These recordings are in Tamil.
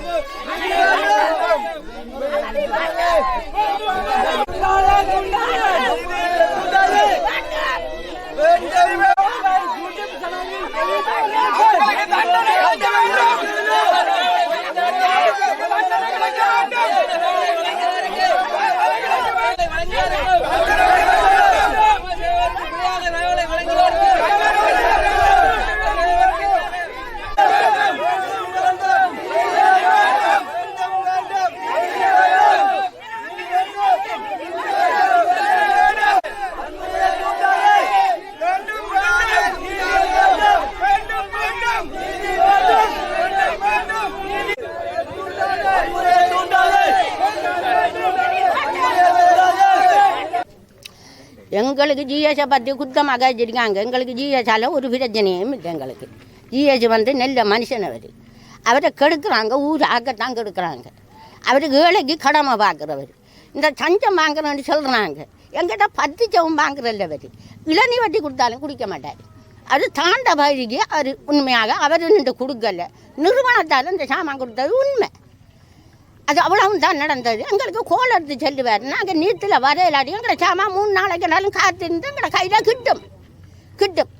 Bravo. Bravo. எங்களுக்கு ஜிஎஸை பற்றி குத்தமாக வச்சிருக்காங்க எங்களுக்கு ஜிஎஸால் ஒரு பிரச்சனையும் இல்லை எங்களுக்கு. ஜிஎஸ் வந்து நெல்ல மனுஷன் அவர். அவரை கெடுக்குறாங்க ஊர் ஆக்கத்தான் கெடுக்குறாங்க. அவருக்கு ஏழைக்கு கடமை பார்க்குறவர். இந்த சஞ்சம் வாங்குறேன்னு சொல்கிறாங்க எங்கிட்ட பத்து சவம் வாங்குறல்ல அவர். இளநீ வட்டி கொடுத்தாலும் குடிக்க மாட்டார். அது தாண்ட பகுதிக்கு அவர் உண்மையாக அவர் நின்று கொடுக்கல. நிறுவனத்தால் இந்த சாமான் கொடுத்தது உண்மை. அது அவ்வளவும் தான் நடந்தது. எங்களுக்கு கோல் எடுத்து செல்லுவார். நாங்கள் நீத்தில் வரையிலாடி எங்களை சாமா மூணு நாளைக்குனாலும் காத்திருந்து எங்களை கையில் கிட்டும். கிட்டும்.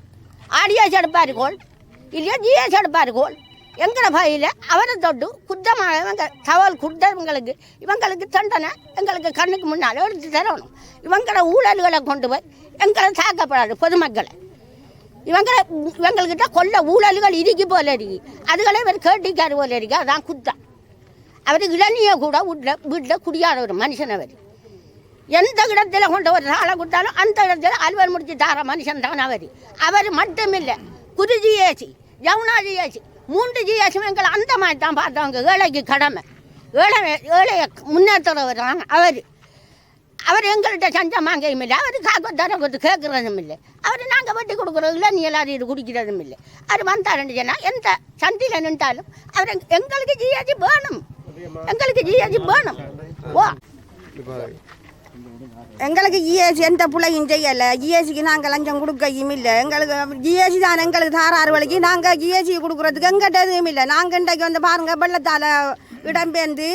ஆடியாஸ் எடுப்பார் கோல். இல்லையா ஜிஎஸ் எடுப்பார் கோல். எங்களை பையில் அவரை தொட்டு குத்தமாக இவங்க தவல் குட்டவங்களுக்கு இவங்களுக்கு தண்டனை எங்களுக்கு கண்ணுக்கு முன்னால் எடுத்து தரணும். இவங்கள ஊழல்களை கொண்டு போய் எங்களை தாக்கப்படாது பொதுமக்களை. இவங்களை இவங்கக்கிட்ட கொல்ல ஊழல்கள் இறுக்கி போல இருக்கு அதுகளே இவர் கேட்டிக்காரு போல இருக்கு அதான் குத்தம். அவர் இளநிய கூட வீட்டில் வீட்டில் குடியாத ஒரு மனுஷன் அவர். எந்த இடத்துல கொண்டு ஒரு ஆளை கொடுத்தாலும் அந்த இடத்துல அலுவல் முடிச்சு தார மனுஷன் தான் அவர். அவர் மட்டும் இல்லை ஏசி ஜிஏசி ஜவுனா ஜிஏசி மூன்று ஜிஏசியும் எங்களை அந்த மாதிரி தான் பார்த்தவங்க ஏழைக்கு கடமை. ஏழை ஏழையை முன்னேற்றுறவர் தான் அவர். அவர் எங்கள்கிட்ட சஞ்சம் வாங்கையும் இல்லை அவர் காக்க தர கொடுத்து கேட்குறதும் இல்லை. அவர் நாங்கள் வெட்டி கொடுக்குறோம் இல்லை நீ எல்லாரும் இது குடிக்கிறதும் இல்லை. அவர் வந்தாருன்னு சொன்னால் எந்த சந்தியில் நின்றாலும் அவர் எங்களுக்கு ஜிஏசி வேணும். எங்களுக்கு ஜிஏசி வேணும். ஓ எங்களுக்கு ஜிஎஸ்டி எந்த பிள்ளையும் செய்யலை. ஜிஎஸ்டிக்கு நாங்கள் லஞ்சம் கொடுக்கையும் இல்லை. எங்களுக்கு ஜிஎஸ்சி தான் எங்களுக்கு தாராறு வழிக்கு. நாங்கள் ஜிஎஸ்டி கொடுக்குறதுக்கு எங்கிட்ட எதுவும் இல்லை. நாங்கள் இன்றைக்கு வந்து பாருங்கள் வெள்ளத்தால் இடம்பெயர்ந்து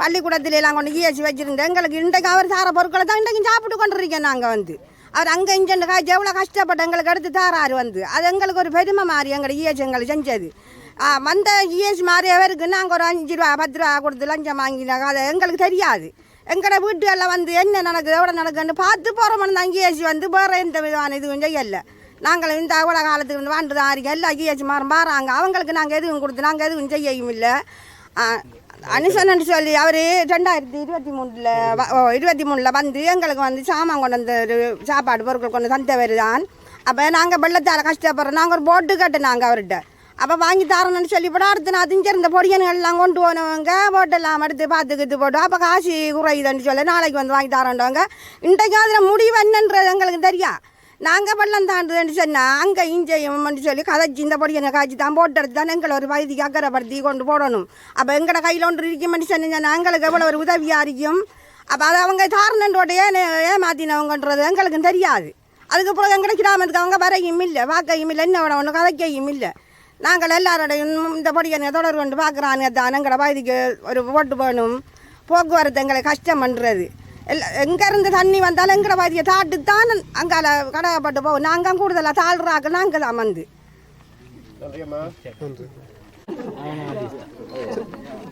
பள்ளிக்கூடத்துல எல்லாம் கொண்டு ஜிஎஸ்டி வச்சுருந்தோம். எங்களுக்கு இன்றைக்கு அவர் சார பொருட்களை தான் இன்றைக்கு சாப்பிட்டு கொண்டு இருக்கோம் நாங்கள் வந்து. அவர் அங்கே இங்கே காய்ச்சி எவ்வளோ கஷ்டப்பட்டு எங்களுக்கு எடுத்து தாராரு வந்து. அது எங்களுக்கு ஒரு பெருமை மாறி எங்களை ஜிஎஸ்டி எங்களுக்கு செஞ்சது. ஆ, வந்த ஜிஎஸ்சி மாதிரி அவருக்கு நாங்கள் ஒரு அஞ்சு ரூபா பத்து ரூபா கொடுத்து லஞ்சம் வாங்கினாங்க. அது எங்களுக்கு தெரியாது. எங்களோட வீட்டுகளில் வந்து என்ன நடக்குது எவ்வளோ நடக்குதுன்னு பார்த்து போகிறோம்னு தான் ஜிஎஸ்சி வந்து வேறு எந்த விதமான இதுவும் செய்யலை. நாங்கள் இந்த அவ்வளோ காலத்துக்கு வந்து வாழ்ந்து தான் இருக்கோம். எல்லா ஜிஎஸ்சி மாறும் பாருங்க. அவங்களுக்கு நாங்கள் எதுவும் கொடுத்து நாங்கள் எதுவும் செய்யவும் இல்லை. அனுசன் சொல்லி அவர் ரெண்டாயிரத்தி இருபத்தி மூணில் இருபத்தி மூணில் வந்து எங்களுக்கு வந்து சாமான் கொண்டு வந்த ஒரு சாப்பாடு பொருட்கள் கொண்டு தந்தவர் தான். அப்போ நாங்கள் வெள்ளத்தால் கஷ்டப்படுறோம். நாங்கள் ஒரு போட்டு கட்டினாங்க அவர்கிட்ட. அப்போ வாங்கி தரணும்னு சொல்லி போட்டு அடுத்து நான் திஞ்சிருந்த பொடியன்கள்லாம் கொண்டு போனவங்க போட்டெல்லாம் எடுத்து பார்த்துக்கிட்டு போட்டோம் அப்போ காசு குறையுதுன்னு சொல்லி நாளைக்கு வந்து வாங்கி தரோன்றவங்க இன்றைக்கு அதில் முடிவு என்னன்றது எங்களுக்கு தெரியும் நாங்கள் பள்ளம் தாண்டுதுன்னு சொன்னால் அங்கே இஞ்சையும் சொல்லி கதைச்சி இந்த பொடியனை காய்ச்சி தான் போட்டு எடுத்து தான் எங்களை ஒரு பகுதிக்கு அக்கறைப்படுத்தி கொண்டு போடணும். அப்போ எங்களோட கையில் ஒன்று இருக்கும் சொன்னா எங்களுக்கு எவ்வளோ ஒரு உதவியாக இருக்கும். அப்போ அதை அவங்க தாரணன்றோட ஏன் ஏமாத்தினவங்கன்றது எங்களுக்கு தெரியாது. அதுக்கப்புறம் எங்களை கிராமத்துக்கு அவங்க வரையும் இல்லை பார்க்கையும் இல்லை என்ன ஒன்று கதைக்கையும் இல்லை. நாங்கள் எல்லாரோடையும் இந்த என்னை தொடர்பு கொண்டு பார்க்குறாங்க தான் எங்களை பகுதிக்கு ஒரு ஓட்டு வேணும் போக்குவரத்து எங்களை கஷ்டம் பண்ணுறது எல்லாம் எங்கேருந்து தண்ணி வந்தாலும் எங்கட பகுதியை தாட்டு தான் அங்கால கடகப்பட்டு போகும். நாங்கள் கூடுதலாக தாழ்றாக்க நாங்கள் தான் வந்து.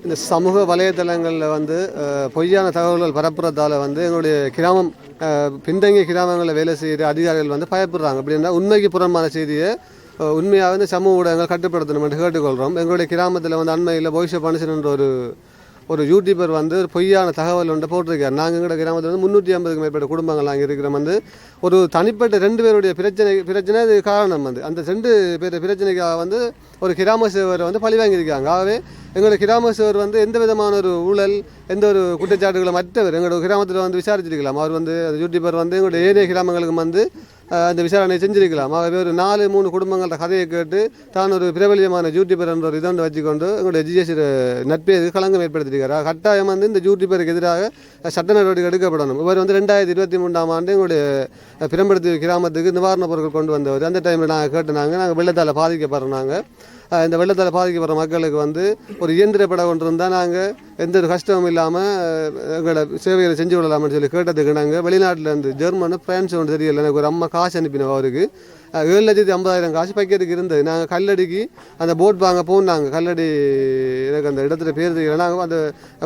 இந்த சமூக வலைதளங்களில் வந்து பொய்யான தகவல்கள் பரப்புறதால வந்து எங்களுடைய கிராமம் பின்தங்கிய கிராமங்களில் வேலை செய்கிற அதிகாரிகள் வந்து பயப்படுறாங்க. அப்படின்னா உண்மைக்கு புறமான செய்தியை உண்மையாக வந்து சமூக ஊடகங்கள் கட்டுப்படுத்தணும் என்று கேட்டுக்கொள்கிறோம் எங்களுடைய கிராமத்தில் வந்து அண்மையில் பவிஷ்ய பனிசன் என்ற ஒரு ஒரு யூடியூபர் வந்து ஒரு பொய்யான தகவல் ஒன்று போட்டிருக்கார். நாங்கள் எங்களோட கிராமத்தில் வந்து முந்நூற்றி ஐம்பதுக்கு மேற்பட்ட குடும்பங்கள் அங்கே இருக்கிறோம் வந்து. ஒரு தனிப்பட்ட ரெண்டு பேருடைய பிரச்சனை பிரச்சனை அது காரணம் வந்து. அந்த ரெண்டு பேர் பிரச்சனைக்காக வந்து ஒரு கிராம சேவரை வந்து பழி வாங்கியிருக்காங்க. ஆகவே எங்களோட கிராம சேவர் வந்து எந்த விதமான ஒரு ஊழல் எந்த ஒரு குற்றச்சாட்டுகளும் மற்றவர் எங்களோட கிராமத்தில் வந்து விசாரிச்சிருக்கலாம். அவர் வந்து அந்த யூடியூபர் வந்து எங்களுடைய ஏரிய கிராமங்களுக்கு வந்து அந்த விசாரணை செஞ்சிருக்கலாம். ஆகவே ஒரு நாலு மூணு குடும்பங்களோட கதையை கேட்டு தான் ஒரு பிரபலியமான ஜூட்டிபர் என்ற ஒரு இதொன்று வச்சுக்கொண்டு எங்களுடைய ஜிஎஸ்சி நட்பேது களங்கம் ஏற்படுத்தியிருக்காரு. கட்டாயம் வந்து இந்த ஜூட்டிபருக்கு எதிராக சட்ட நடவடிக்கை எடுக்கப்படணும். இவர் வந்து ரெண்டாயிரத்தி இருபத்தி மூன்றாம் ஆண்டு எங்களுடைய பிரம்படுத்தி கிராமத்துக்கு நிவாரணப் பொருட்கள் கொண்டு வந்தவர். அந்த டைமில் நாங்கள் கேட்டுனாங்க நாங்கள் வெள்ளத்தால் பாதிக்கப்படுறோம் நாங்கள் இந்த வெள்ளத்தால் பாதிக்கப்படுற மக்களுக்கு வந்து ஒரு இயந்திர படம் கொண்டு இருந்தால் நாங்கள் எந்த ஒரு கஷ்டமும் இல்லாமல் எங்களோட சேவைகளை செஞ்சு விடலாம்னு சொல்லி கேட்டதுக்கு நாங்கள் வெளிநாட்டில் இருந்து ஜெர்மனு பிரான்ஸ் ஒன்று தெரியல. எனக்கு ஒரு அம்மா காசு அனுப்பினோம் அவருக்கு. ஏழு லட்சத்தி ஐம்பதாயிரம் காசு பைக்கிறதுக்கு இருந்தது. நாங்கள் கல்லடிக்கு அந்த போட் வாங்க போனாங்க கல்லடி எனக்கு அந்த இடத்துல பேர் தெரியல. நாங்கள் அந்த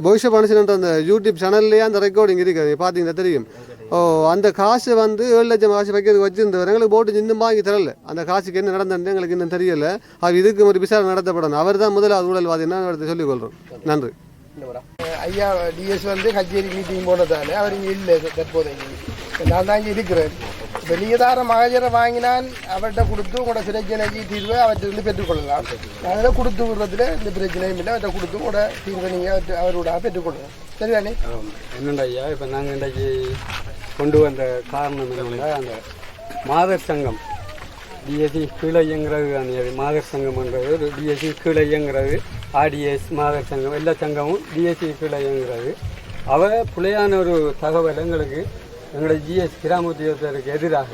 பவிஷ்ய பணிசன்ன்ற அந்த யூடியூப் சேனல்லையே அந்த ரெக்கார்டிங் இருக்குது. பார்த்தீங்கன்னா தெரியும். ஓ அந்த காசு வந்து ஏழு லட்சம் காசு வைக்கிறதுக்கு வச்சிருந்தவர் எங்களுக்கு போட்டு இன்னும் வாங்கி தரல. அந்த காசுக்கு என்ன நடந்தது எங்களுக்கு இன்னும் தெரியல. அது இதுக்கு ஒரு விசாரணை நடத்தப்படணும். அவர் தான் முதலாவது ஊழல்வாதி. என்ன சொல்லிக் கொள்கிறோம் நன்றி. ஐயா டிஎஸ் வந்து கச்சேரி மீட்டிங் போனதால அவர் இங்கே இல்லை தற்போதைக்கு. நான் தான் இங்கே இருக்கிறேன். இப்போ நீங்கள் தார மகஜரை வாங்கினால் அவர்கிட்ட கொடுத்து உங்களோட பிரச்சனைக்கு தீர்வை அவற்றிலிருந்து பெற்றுக்கொள்ளலாம். நாங்கள் கொடுத்து விடுறதுல இந்த பிரச்சனையும் இல்லை. அவர்கிட்ட கொடுத்து உங்களோட தீர்வை நீங்கள் அவரோட பெற்றுக்கொள்ளலாம். சரிதானே? என்னண்டா ஐயா இப்போ நாங்கள் இன்றைக்கு கொண்டு வந்த காரணம் என்னன்னா அந்த மாதர் சங்கம் டிஎஸ்சி கீழே இயங்குறது அந்த மாதர் சங்கம்ன்றது ஒரு டிஎஸ்சி கீழே இயங்குறது ஆர்டிஎஸ் மாதர் சங்கம் எல்லா சங்கமும் டிஎஸ்சி கீழே இயங்குறது. அவ புலையான ஒரு தகவல் எங்களுக்கு எங்களோட ஜிஎஸ் கிராம உத்தியோகத்தருக்கு எதிராக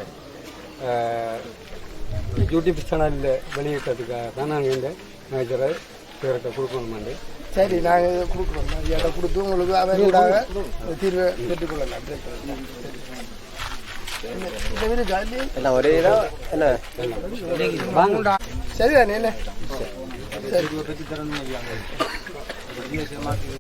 யூடியூப் சேனலில் வெளியிட்டதுக்காக தான் நாங்கள் இந்த மேஜரை பேர்கிட்ட கொடுக்கணுமாண்டு சரி நாங்கள் கொடுக்குறோம். ஐயாட்ட கொடுத்து உங்களுக்கு அவர்களாக தீர்வை பெற்றுக்கொள்ளலாம். எல்லாம் ஒரே என்ன? சரிதானே என்ன? சரி.